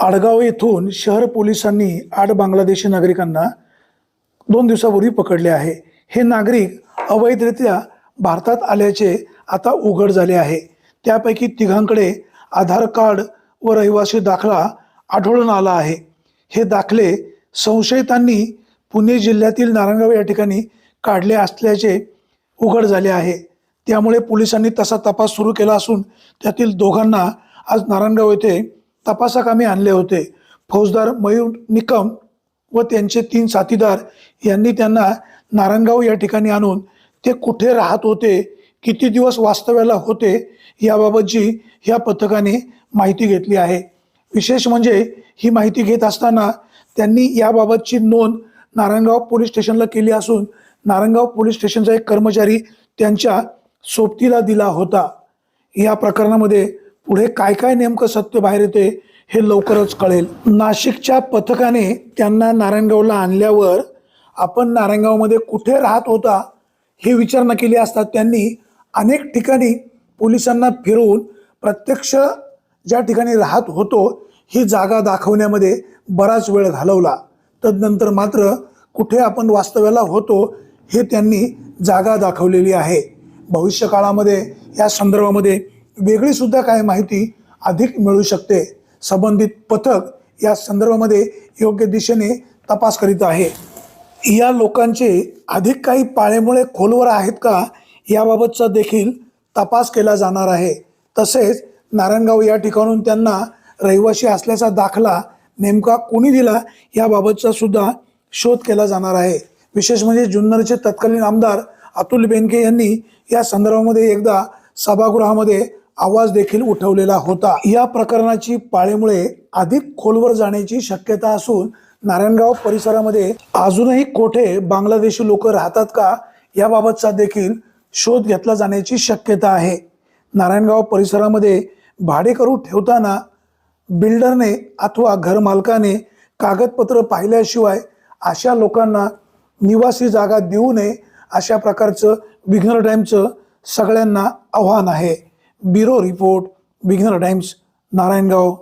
आडगाव येथून शहर पोलिसांनी आठ बांगलादेशी नागरिकांना दोन दिवसापूर्वी पकडले आहे. हे नागरिक अवैधरित्या भारतात आल्याचे आता उघड झाले आहे. त्यापैकी तिघांकडे आधार कार्ड व रहिवासी दाखला आढळून आला आहे. हे दाखले संशयितांनी पुणे जिल्ह्यातील नारायणगाव या ठिकाणी काढले असल्याचे उघड झाले आहे. त्यामुळे पोलिसांनी तसा तपास सुरू केला असून त्यातील दोघांना आज नारायणगाव येथे तपासाकामी आणले होते. फौजदार मयूर निकम व त्यांचे तीन साथीदार यांनी त्यांना नारायणगाव या ठिकाणी आणून ते कुठे राहत होते किती दिवस वास्तव्याला होते याबाबतची ह्या पथकाने माहिती घेतली आहे. विशेष म्हणजे ही माहिती घेत असताना त्यांनी याबाबतची नोंद नारायणगाव पोलीस स्टेशनला केली असून नारायणगाव पोलीस स्टेशनचा एक कर्मचारी त्यांच्या सोबतीला दिला होता. या प्रकरणामध्ये पुढे काय काय नेमकं सत्य बाहेर येते हे लवकरच कळेल. नाशिकच्या पथकाने त्यांना नारायणगावला आणल्यावर आपण नारायणगावमध्ये कुठे राहत होता हे विचारणा केली असता त्यांनी अनेक ठिकाणी पोलिसांना फिरवून प्रत्यक्ष ज्या ठिकाणी राहत होतो ही जागा दाखवण्यामध्ये बराच वेळ घालवला. तदनंतर मात्र कुठे आपण वास्तव्याला होतो हे त्यांनी जागा दाखवलेली आहे. भविष्य काळामध्ये या संदर्भामध्ये वेगळी सुद्धा काय माहिती अधिक मिळू शकते. संबंधित पथक या संदर्भामध्ये योग्य दिशेने तपास करीत आहे. या लोकांचे अधिक काही पाळेमुळे खोलवर आहेत का याबाबतचा देखील तपास केला जाणार आहे. तसेच नारायणगाव या ठिकाणून त्यांना रहिवासी असल्याचा दाखला नेमका कोणी दिला याबाबतचा सुद्धा शोध केला जाणार आहे. विशेष म्हणजे जुन्नरचे तत्कालीन आमदार अतुल बेनके यांनी या संदर्भामध्ये एकदा सभागृहामध्ये आवाज देखील उठवलेला होता. या प्रकरणाची पाळीमुळे अधिक खोलवर जाण्याची शक्यता असून नारायणगाव परिसरामध्ये अजूनही कोठे बांगलादेशी लोक राहतात का याबाबतचा देखील शोध घेतला जाण्याची शक्यता आहे. नारायणगाव परिसरामध्ये भाडेकरू ठेवताना बिल्डरने अथवा घरमालकाने कागदपत्र पाहिल्याशिवाय अशा लोकांना निवासी जागा देऊ नये अशा प्रकारचं विघ्नर टाईमचं सगळ्यांना आव्हान आहे. Bureau report Vighnar Times Narayangaon.